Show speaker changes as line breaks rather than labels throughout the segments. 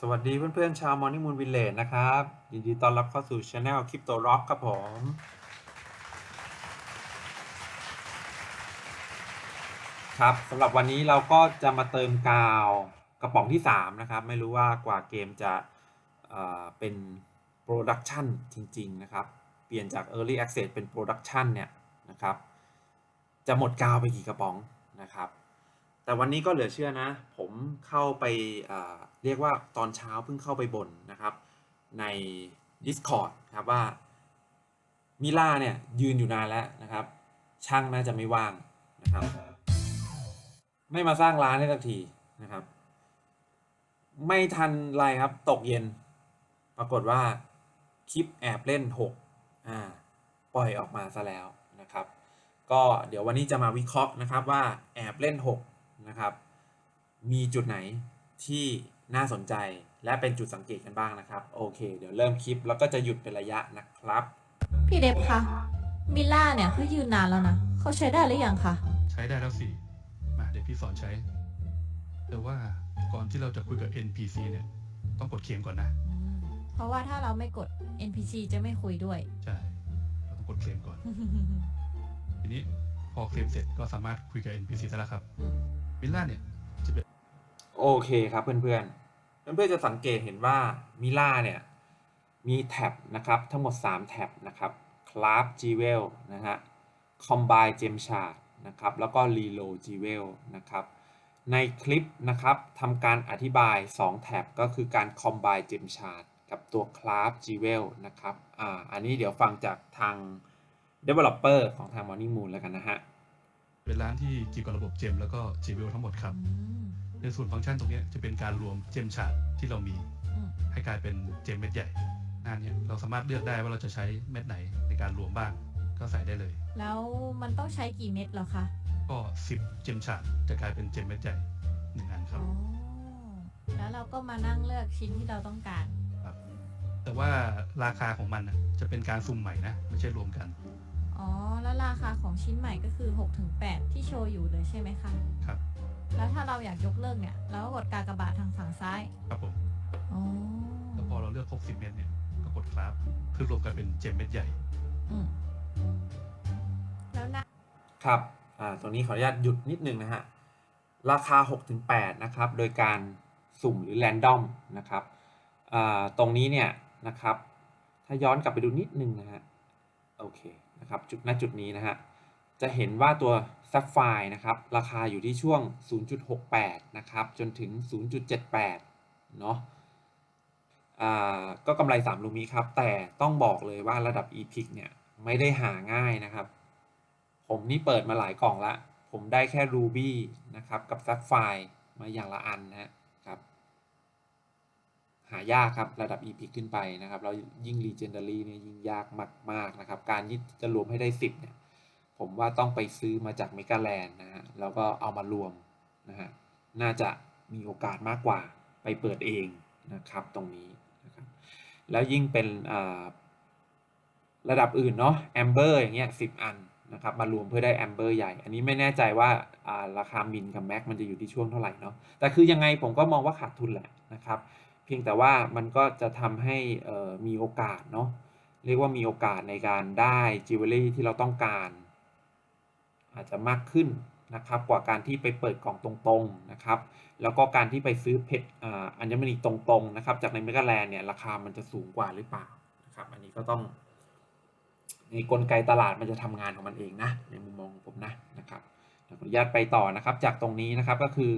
สวัสดีเพื่อนๆชาว Morning Moon Village นะครับ ยินดีต้อนรับเข้าสู่ Channel Crypto Rock ครับผม ครับสำหรับวันนี้เราก็จะมาเติมกาวกระป๋องที่ 3 นะครับ ไม่รู้ว่ากว่าเกมจะเเป็นโปรดักชันจริง ๆ นะครับ เปลี่ยนจาก Early Access เป็นโปรดักชันเนี่ยนะครับ จะหมดกาวไปกี่กระป๋องนะครับ แต่วันนี้ก็เหลือเชื่อนะ ผมเข้าไปอ เรียกว่าตอนเช้าเพิ่งเข้าไปบ่นนะครับใน Discord ครับว่ามิล่าเนี่ยยืนอยู่นานแล้วนะครับ ช่างน่าจะไม่ว่างนะครับ ไม่มาสร้างร้านให้สักทีนะครับ ไม่ทันไรครับตกเย็น ปรากฏว่าคลิปแอบเล่น6อ่าปล่อยออกมาซะแล้วนะครับ ก็เดี๋ยววันนี้จะมาวิเคราะห์นะครับว่าแอบเล่น6นะครับ มีจุดไหนที่ น่าสนใจและเป็นจุดสังเกตกันบ้างนะครับ โอเค เดี๋ยวเริ่มคลิปแล้วก็จะหยุดเป็นระยะนะครับ
พี่เดฟคะมิล่าเนี่ยเขายืนนานแล้วนะเขาใช้ได้หรือยังคะ
ใช้ได้แล้วสิมาเดี๋ยวพี่สอนใช้ แต่ว่าก่อนที่เราจะคุยกับ NPC เนี่ยต้องกดเคลมก่อนนะ
อืมเพราะว่าถ้าเราไม่กด NPC จะไม่คุยด้วย
ใช่เราต้องกดเคลมก่อน ทีนี้พอเคลมเสร็จก็สามารถคุยกับ NPC ได้แล้วครับวิลล่าเนี่ยจะเป็น
โอเคครับเพื่อนๆ เพื่อนๆจะสังเกตเห็นว่ามิล่าเนี่ยมีแท็บนะครับทั้งหมด 3 แท็บนะครับ Craft Jewel นะฮะ Combine Gem Shard นะครับแล้วก็ Reload Jewel นะครับในคลิปนะครับทำการอธิบาย 2 แท็บก็คือการ Combine Gem Shard กับตัว Craft Jewel นะครับอ่าอันนี้เดี๋ยวฟังจากทาง Developer ของทาง Morning Moon แล้วกันนะฮะ
เป็นร้านที่เกี่ยวกับระบบเจมแล้วก็ g w ทั้งหมดครับ ในส่วนฟังก์ชันตรงเนี้ยจะเป็นการรวมเจมชาร์ดที่เรามี
อืม
ให้กลายเป็นเจมเม็ดใหญ่หน้าเนี้ยเราสามารถเลือกได้ว่าเราจะใช้เม็ดไหนในการรวมบ้างก็ใส่ได้เลย
แล้วมันต้องใช้กี่เม็ดเหรอคะ
ก็ 10 เจมชาร์ดจะกลายเป็นเจมเม็ดใหญ่หนึ่งอันครั
อ๋
บ
อแล้วเราก็มานั่งเลือกชิ้นที่เราต้องการ
ครับแต่ว่าราคาของมันน่ะจะเป็นการสุ่มใหม่นะไม่ใช่รวมกัน
อ๋อแล้วราคาของชิ้นใหม่ก็คือ6-8ถึง8ที่โชว์อยู่เลยใช่ไหมคะ
ครับ
แล้วถ้าเราอยากยกเลิกเนี่ยเราก็กดกากบาททางฝั่งซ้าย
ครับผม
อ๋อ
แล้วพอเราเลือก60เม็ดเนี่ยก็กดครับเพื่อรวมกันเป็นเจมเม็ดใหญ่
อืมแล้วนะ
ครับ อ่า ตรงนี้ขออนุญาตหยุดนิดนึงนะฮะ ราคา 6-8 นะครับ โดยการสุ่มหรือแรนดอมนะครับ อ่า ตรงนี้เนี่ยนะครับ ถ้าย้อนกลับไปดูนิดนึงนะฮะ โอเคนะครับ จุดณจุดนี้นะฮะ จะเห็นว่าตัว Sapphire นะครับราคาอยู่ที่ช่วง 0.68 นะครับจนถึง 0.78 เนาะอ่าก็กำไร3ลูมิครับ แต่ต้องบอกเลยว่าระดับ EPIC เนี่ยไม่ได้หาง่ายนะครับ ผมนี่เปิดมาหลายกล่องละ ผมได้แค่ Ruby นะครับ กับ Sapphire มาอย่างละอันนะครับ หายากครับระดับ EPIC ขึ้นไปนะครับแล้วยิ่ง Legendary เนี่ยยิ่งยากมาก ๆ นะครับ การที่จะรวมให้ได้ 10 เนี่ย ผมว่าต้องไปซื้อมาจาก m e g a l a n d นะฮะแล้วก็เอามารวมนะฮะน่าจะมีโอกาสมากกว่าไปเปิดเองนะครับตรงนี้นะครับแล้วยิ่งเป็นระดับอื่นเนาะแอมเบอร์อย่างเงี้ยสิบอันนะครับมารวมเพื่อได้แอมเบอร์ใหญ่ อันนี้ไม่แน่ใจว่าราคามินกับแม็กมันจะอยู่ที่ช่วงเท่าไหร่เนาะแต่คือยังไงผมก็มองว่าขาดทุนแหละนะครับเพียงแต่ว่ามันก็จะทำให้มีโอกาสเนาะเรียกว่ามีโอกาสในการได้จิวเวลรี่ที่เราต้องการ อาจจะมากขึ้นนะครับกว่าการที่ไปเปิดกล่องตรงๆนะครับ แล้วก็การที่ไปซื้อเพชรอัญมณีตรงๆนะครับ จากในเมกาแลนเนี่ยราคามันจะสูงกว่าหรือเปล่านะครับ อันนี้ก็ต้องในกลไกตลาดมันจะทำงานของมันเองนะในมุมมองของผมนะนะครับขออนุญาตไปต่อนะครับจากตรงนี้นะครับก็คือ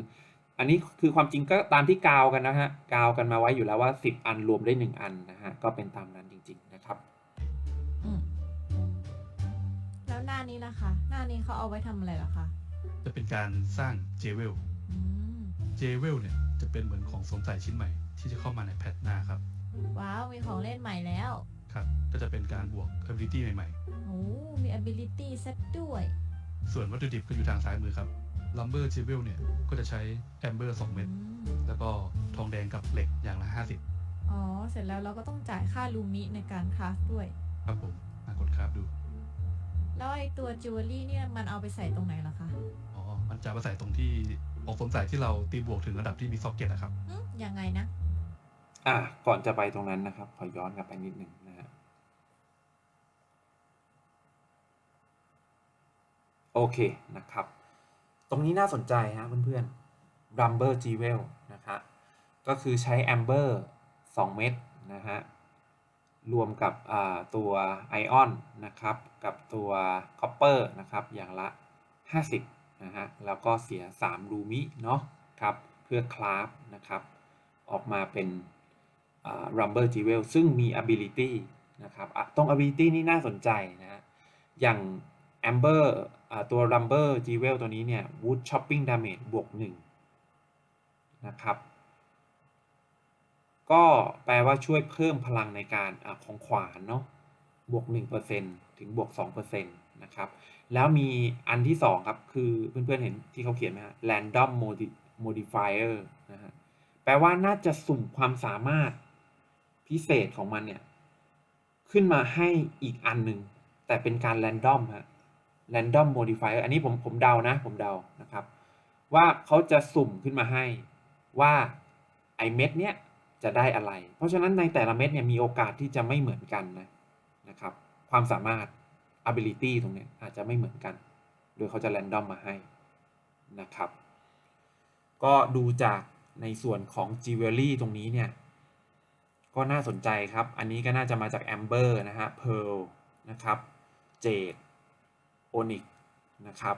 อันนี้คือความจริงก็ตามที่กาวกันนะฮะกาวกันมาไว้อยู่แล้วว่า 10 อันรวมได้ 1 อันนะฮะก็เป็นตามนั้นจริง ๆนะครับ
อืม หน้านี้ล่ะคะ หน้านี้เขาเอาไว้ทำอะไรเหรอคะ
จะเป็นการสร้างเจเวล
อืม
เจเวลเนี่ยจะเป็นเหมือนของสวมใส่ชิ้นใหม่ที่จะเข้ามาในแพทหน้าครับ
ว้าวมีของเล่นใหม่แล้ว
ครับ ก็จะเป็นการบวก ability ใหม่
โอ้มี ability เซตด้วย
ๆ ส่วนวัตถุดิบก็อยู่ทางซ้ายมือครับ lumber jewel เนี่ยก็จะใช้ amber 2 เม็ด
อืม
แล้วก็ทองแดงกับเหล็กอย่างละ 50
อ๋อ เสร็จแล้วเราก็ต้องจ่ายค่าลูมิในการคราฟด้วย
ครับผมมากดครับดู
แล้วไอ้ตัวจิวเวลรี่เนี่ยมันเอาไปใส่ตรงไหนเหรอคะ
อ๋อ มันจะมาใส่ตรงที่ของสวมใส่ที่เราตีบวกถึงระดับที่มีซ็อกเก็ตนะครับ
อืมยังไงนะ
อะก่อนจะไปตรงนั้นนะครับ ขอย้อนกลับไปนิดหนึ่งนะฮะโอเคนะครับ ตรงนี้น่าสนใจฮะเพื่อนๆ Rumber Jewel นะครับก็คือใช้ Amber 2 เม็ดนะฮะ รวมกับตัวไอออนนะครับกับตัว Copper นะครับอย่างละ 50นะฮะแล้วก็เสีย 3 รูมิเนาะครับเพื่อคลาฟนะครับออกมาเป็นอ่า Rumble Jewel ซึ่งมี ability นะครับตรง ability นี่น่าสนใจนะฮะอย่าง Amber อ่าตัว Rumble Jewel ตัวนี้เนี่ย Wood Chopping Damage บวก1นะครับ ก็แปลว่าช่วยเพิ่มพลังในการอของขวานเนาะบวก 1%ถึงบวก 2%นะครับแล้วมีอันที่ 2 ครับ คือเพื่อนๆเห็นที่เขาเขียนไหมฮะ random modi- modifier นะฮะแปลว่าน่าจะสุ่มความสามารถพิเศษของมันเนี่ย ขึ้นมาให้อีกอันหนึ่งแต่เป็นการ random ฮะ random modifier อันนี้ผมผมเดานะ ผมเดานะครับ ว่าเขาจะสุ่มขึ้นมาให้ว่าไอเม็ดเนี้ย จะได้อะไร เพราะฉะนั้นในแต่ละเม็ดเนี่ยมีโอกาสที่จะไม่เหมือนกันนะนะครับ ความสามารถ ability ตรงนี้อาจจะไม่เหมือนกัน โดยเขาจะ random มาให้นะครับ ก็ดูจากในส่วนของ jewelry ตรงนี้เนี่ย ก็น่าสนใจครับ อันนี้ก็น่าจะมาจาก amber นะฮะ pearl นะครับ jade onyx นะครับ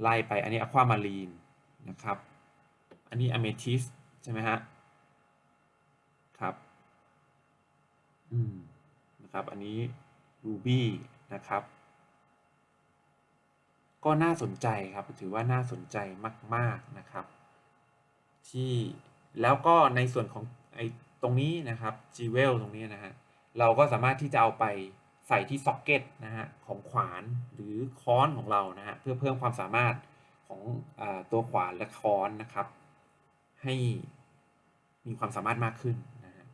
ไล่ไปอันนี้ aquamarine นะครับ อันนี้ amethyst ใช่ไหมฮะ ครับ อืม นะครับ อันนี้ ruby นะครับ ก็น่าสนใจครับ ถือว่าน่าสนใจมาก ๆ นะครับ ที่แล้วก็ในส่วนของไอ้ตรงนี้นะครับ jewel ตรงนี้นะฮะ เราก็สามารถที่จะเอาไปใส่ที่ซ็อกเก็ตนะฮะของขวานหรือค้อนของเรานะฮะเพื่อเพิ่มความสามารถของอตัวขวานและค้อนนะครับ ให้มีความสามารถมากขึ้นนะฮะ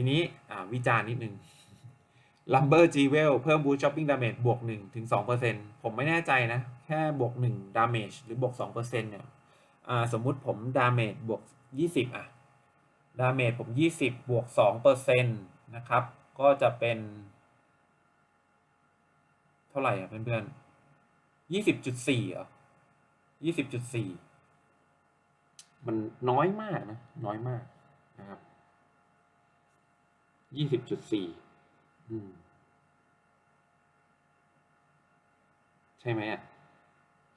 ทีนี้วิจารณ์นิดนึง Lumber Jewel เพิ่ม Boost Shopping Damage บวก1ถึง2%ผมไม่แน่ใจนะ แค่บวก 1 Damage หรือบวก 2%เนี่ยสมมุติผม Damage บวก 20 อะ Damage ผม 20 บวก 2%นะครับ ก็จะเป็น เท่าไหร่อะเพื่อนๆ20.4เหรอ20.4 มันน้อยมากนะ น้อยมากนะครับ ยี่สิบจุดสี่อืมใช่ไหมอะ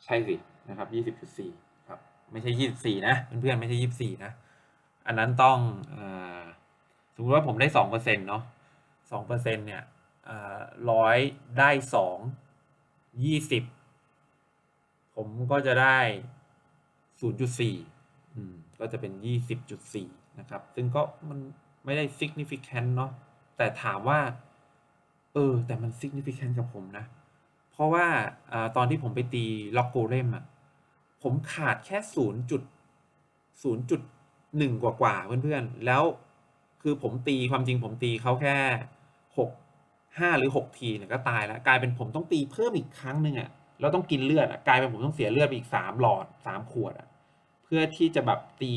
ใช่สินะครับยี่สิบจุดสี่ครับ ไม่ใช่ยี่สิบสี่นะเพื่อนๆไม่ใช่ยี่สิบสี่นะ อันนั้นต้องอาสมมติว่าผมได้สองเปอร์เซ็นต์เนาะสองเปอร์เซ็นต์เนี่ยร้อยได้สองยี่สิบผมก็จะได้ศูนย์จุดสี่อืมก็จะเป็นยี่สิบจุดสี่นะครับ ซึ่งก็มัน ไม่ได้ significant เนาะแต่ถามว่า เออ แต่มัน significant กับผมนะ เพราะว่าอตอนที่ผมไปตีล็อกโกเลมอะผมขาดแค่ศูนย์จุดศูนย์จุดหนึ่งกว่ากว่าๆเพื่อนๆ แล้วคือผมตีความจริงผมตีเขาแค่หกห้าหรือหกทีเนี่ยก็ตายแล้ว กลายเป็นผมต้องตีเพิ่มอีกครั้งหนึ่งอะแล้วต้องกินเลือดอะกลายเป็นผมต้องเสียเลือดไปอีกสามหลอดสามขวดอะเพื่อที่จะแบบตี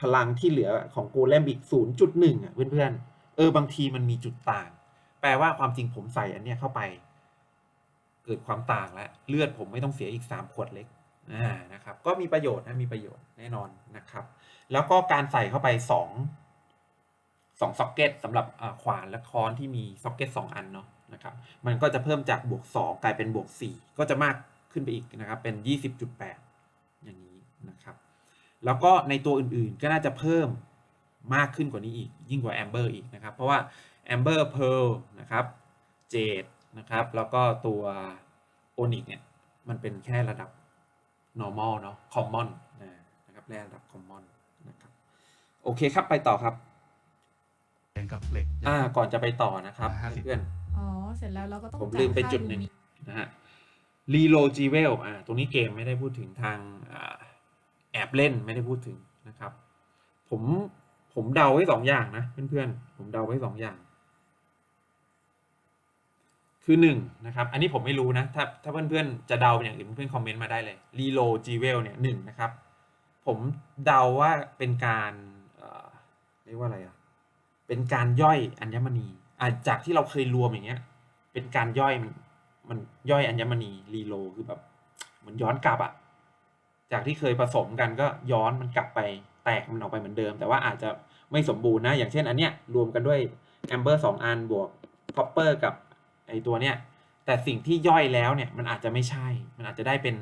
พลังที่เหลือของโกเลมอีกศูนย์จุดหนึ่งอะ เพื่อนๆ เออบางทีมันมีจุดต่าง แปลว่าความจริงผมใส่อันเนี้ยเข้าไป เกิดความต่างแล้ว เลือดผมไม่ต้องเสียอีกสามขวดเล็กอ่านะครับ ก็มีประโยชน์นะมีประโยชน์แน่นอนนะครับ แล้วก็การใส่เข้าไปสองสองซ็อกเก็ตสำหรับขวานและค้อนที่มีซ็อกเก็ตสองอันเนาะนะครับ มันก็จะเพิ่มจากบวกสองกลายเป็นบวกสี่ก็จะมากขึ้นไปอีกนะครับ เป็นยี่สิบจุดแปดอย่างนี้นะครับ แล้วก็ในตัวอื่นๆก็น่าจะเพิ่มมากขึ้นกว่านี้อีก ยิ่งกว่า Amber อีกนะครับ เพราะว่า Amber Pearl นะครับ Jade นะครับ แล้วก็ตัว Onyx เนี่ยมันเป็นแค่ระดับ normal เนาะ common นะครับแร่ระดับ common นะครับโอเคครับไปต่อครับ
แทนกับเหล็ก
อ่าก่อนจะไปต่อนะครับ
อ่า50
เพื่อน
อ๋อ เสร็จแล้วเราก็ต้อง
ผม
จ่าย
ลืมไป
ค่า
จุดหนึ่ง
ยูนิ
นะฮะ Reload Jewel อ่าตรงนี้เกมไม่ได้พูดถึงทางอ่า แอบเล่นไม่ได้พูดถึงนะครับ ผมผมเดาไว้สองอย่างนะเพื่อนๆผมเดาไว้สองอย่าง คือหนึ่งนะครับ อันนี้ผมไม่รู้นะ ถ้าถ้าเพื่อนๆจะเดาเป็นอย่างอื่นเพื่อนๆคอมเมนต์มาได้เลย Reload Jewel เนี่ยหนึ่งนะครับ ผมเดาว่าเป็นการเรียกว่าอะไรอะเป็นการย่อยอัญมณีอะจากที่เราเคยรวมอย่างเงี้ย เป็นการย่อยมันมันย่อยอัญมณีรีโลคือแบบเหมือนย้อนกลับอะ จากที่เคยผสมกันก็ย้อนมันกลับไปแตกมันออกไปเหมือนเดิม แต่ว่าอาจจะไม่สมบูรณ์นะ อย่างเช่นอันเนี้ยรวมกันด้วยแอมเบอร์สองอันบวกคอปเปอร์กับไอตัวเนี้ยแต่สิ่งที่ย่อยแล้วเนี่ยมันอาจจะไม่ใช่ มันอาจจะได้เป็น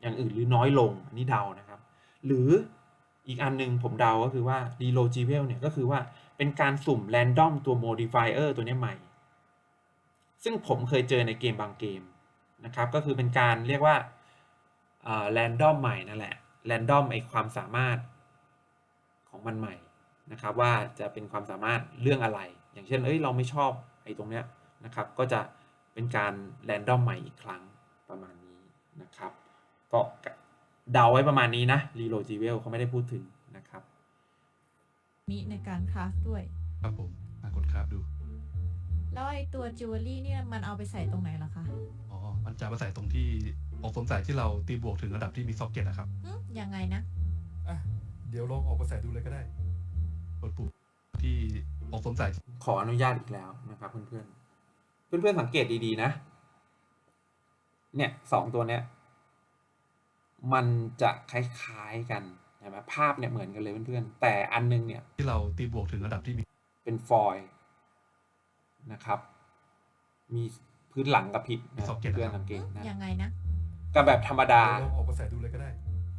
อย่างอื่นหรือน้อยลงอันนี้เดานะครับ หรืออีกอันหนึงผมเดาก็คือว่า r e l o g e v e l เนี่ยก็คือว่าเป็นการสุ่ม random ตัว modifier ตัวนี้ใหม่ ซึ่งผมเคยเจอในเกมบางเกมนะครับ ก็คือเป็นการเรียกว่า อ่า random ใหม่นั่นแหละ random ไอความสามารถของมันใหม่นะครับ ว่าจะเป็นความสามารถเรื่องอะไร อย่างเช่น เอ้ยเราไม่ชอบไอตรงเนี้ยนะครับ ก็จะเป็นการ random ใหม่อีกครั้งประมาณนี้นะครับ ก็เดาไว้ประมาณนี้นะ r e l o g e v e l เขาไม่ได้พูดถึงนะครับ
มีในการคราฟด้วย
ครับผมมากดครับดู
แล้วไอตัวจิวเวลรี่เนี่ยมันเอาไปใส่ตรงไหนล่ะคะ
อ๋อ มันจะมาใส่ตรงที่ ของสวมใส่ที่เราตีบวกถึงระดับที่มีซ็อกเก็ตนะครับ
หึยังไงนะ
อะเดี๋ยวลองออกมาใส่ดูเลยก็ได้ กดปุ่มที่ของสวมใส่
ขออนุญาตอีกแล้วนะครับเพื่อนๆ เพื่อนๆสังเกตดีๆนะ เนี่ยสองตัวเนี้ยมันจะคล้ายๆกันเห็นไหมภาพเนี่ยเหมือนกันเลยเพื่อนๆ แต่อันนึงเนี่ย
ที่เราตีบวกถึงระดับที่มี
เป็นฟอยล์นะครับ มีพื้นหลังกับผิดนะเพื่อนสังเกตนะ
ยังไงนะ
กับแบบธรรมดา
เดี๋ยวลองออกมาใส่ดูเลยก็ได้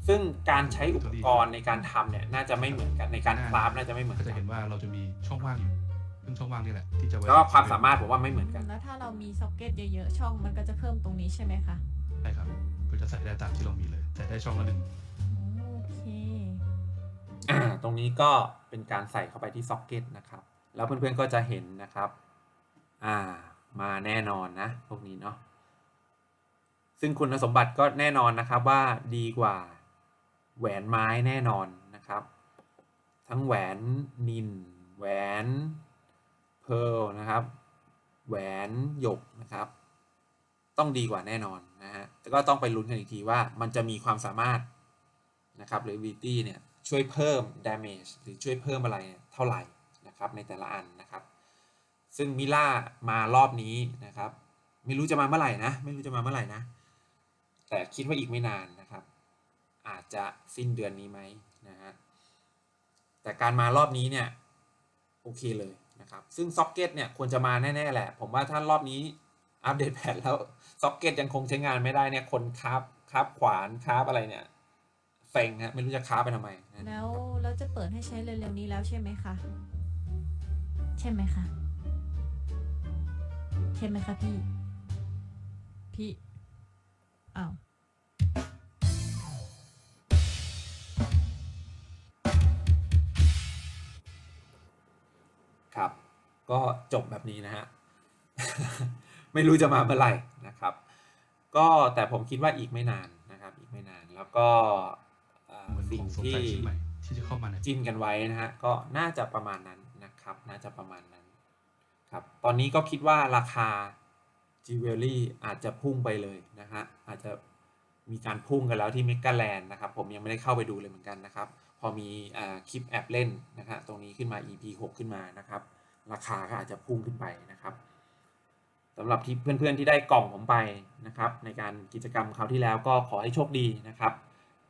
ซึ่งการใช้อุปกรณ์ในการทำเนี่ยน่าจะไม่เหมือนกันในการคราฟน่าจะไม่เหมือน
ก็
กั
จะ
น
เห็นว่าเราจะมีช่องว่างอยู่ซึ่งช่องว่างนี่แหละที่จะไว้
แล้วก็ความสามารถผมว่าไม่เหมือนกัน
แล้วถ้าเรามีซ็อกเก็ตเยอะๆ ช่องมันก็จะเพิ่มตรงนี้ใช่ไหมคะ
ใช่ครับก็จะใส่ได้ตามที่เรามีเลยใส่ได้ช่องละหนึ่ง
โอเค
อ่าตรงนี้ก็เป็นการใส่เข้าไปที่ซ็อกเก็ตนะครับ แล้วเพื่อนๆก็จะเห็นนะครับ อ่า มาแน่นอนนะ พวกนี้เนาะ ซึ่งคุณสมบัติก็แน่นอนนะครับว่าดีกว่าแหวนไม้แน่นอนนะครับ ทั้งแหวนนิน แหวนเพร์ลนะครับ แหวนหยกนะครับ ต้องดีกว่าแน่นอนนะฮะแต่ก็ต้องไปลุ้นกันอีกทีว่ามันจะมีความสามารถนะครับหรือ ability เนี่ยช่วยเพิ่ม damage หรือช่วยเพิ่มอะไรเเท่าไหร่นะครับในแต่ละอันนะครับ ซึ่งมิล่ามารอบนี้นะครับ ไม่รู้จะมาเมื่อไหร่นะ ไม่รู้จะมาเมื่อไหร่นะ แต่คิดว่าอีกไม่นานนะครับ อาจจะสิ้นเดือนนี้ไหมนะฮะแต่การมารอบนี้เนี่ยโอเคเลยนะครับ ซึ่งซ็อกเก็ตเนี่ยควรจะมาแน่ ๆ แหละ ผมว่าถ้ารอบนี้อัปเดตแพทแล้วซ็อกเก็ตยังคงใช้งานไม่ได้เนี่ยคนคราบคราบขวานคาบอะไรเนี่ยเซ็งฮะไม่รู้จะคราบไปทำไม
แล้วเราจะเปิดให้ใช้เร็วๆนี้แล้วใช่ไหมคะ ใช่ไหมคะ ใช่ไหมคะพี่ พี่ อ้าว
ครับ ก็จบแบบนี้นะฮะ ไม่รู้จะมาเมื่อไหร่นะครับ ก็แต่ผมคิดว่าอีกไม่นานนะครับ อีกไม่นานแล้วก็อ่า
เหมือนข
สิ่ง
องสวม
ที่
ใส่ชิ้นใหม่ที่จะเข้ามาใน
จิ้นกันไว้นะฮะก็น่าจะประมาณนั้นนะครับ น่าจะประมาณนั้นครับ ตอนนี้ก็คิดว่าราคา จิวเวลรี่อาจจะพุ่งไปเลยนะฮะอาจจะมีการพุ่งกันแล้วที่เมกาแลนด์นะครับผมยังไม่ได้เข้าไปดูเลยเหมือนกันนะครับ พอมีอคลิปแอบเล่นนะฮะตรงนี้ขึ้นมา EP 6 ขึ้นมานะครับราคาก็อาจจะพุ่งขึ้นไปนะครับสำหรับที่เพื่อนๆที่ได้กล่องผมไปนะครับในการกิจกรรมคราวที่แล้วก็ขอให้โชคดีนะครับ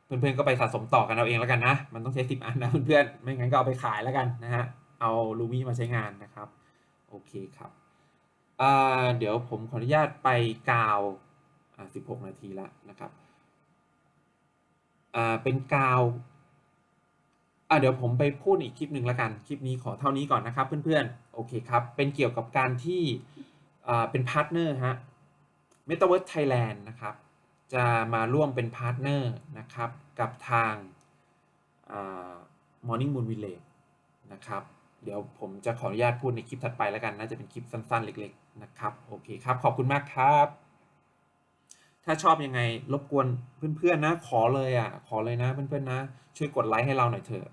เพื่อนๆก็ไปสะสมต่อกันเอาเองแล้วกันนะมันต้องใช้สิบอันนะเพื่อนๆไม่งั้นก็เอาไปขายแล้วกันนะฮะเอาลูมี่มาใช้งานนะครับโอเคครับ อ่าเดี๋ยวผมขออนุญาตไปกาวอ่าสิบหกนาทีละนะครับอ่าเป็นกาวอ่าเดี๋ยวผมไปพูดอีกคลิปหนึ่งล้วกัน คลิปนี้ขอเท่านี้ก่อนนะครับเพื่อนๆ โอเคครับ เป็นเกี่ยวกับการที่อ่าเป็นพาร์ทเนอร์ฮะ Metaverse Thailand นะครับ จะมาร่วมเป็นพาร์ทเนอร์นะครับ กับทางอ่า Morning Moon Village นะครับ เดี๋ยวผมจะขออนุญาตพูดในคลิปถัดไปแล้วกัน น่าจะเป็นคลิปสั้นๆ เล็ก ๆ นะครับ โอเคครับ ขอบคุณมากครับ ถ้าชอบยังไงรบกวนเพื่อนๆนะ ขอเลยอะ ขอเลยนะเพื่อนๆนะ ช่วยกดไลค์ให้เราหน่อยเถอะ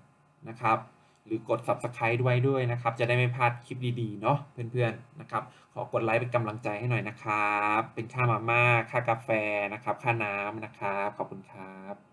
นะครับ หรือกด Subscribe ด้วยด้วยนะครับ จะได้ไม่พลาดคลิปดีๆ เนาะเพื่อนๆนะครับ ขอกดไลค์เป็นกำลังใจให้หน่อยนะครับ เป็นค่ามาม่า ค่ากาแฟนะครับ ค่าน้ำนะครับ ขอบคุณครับ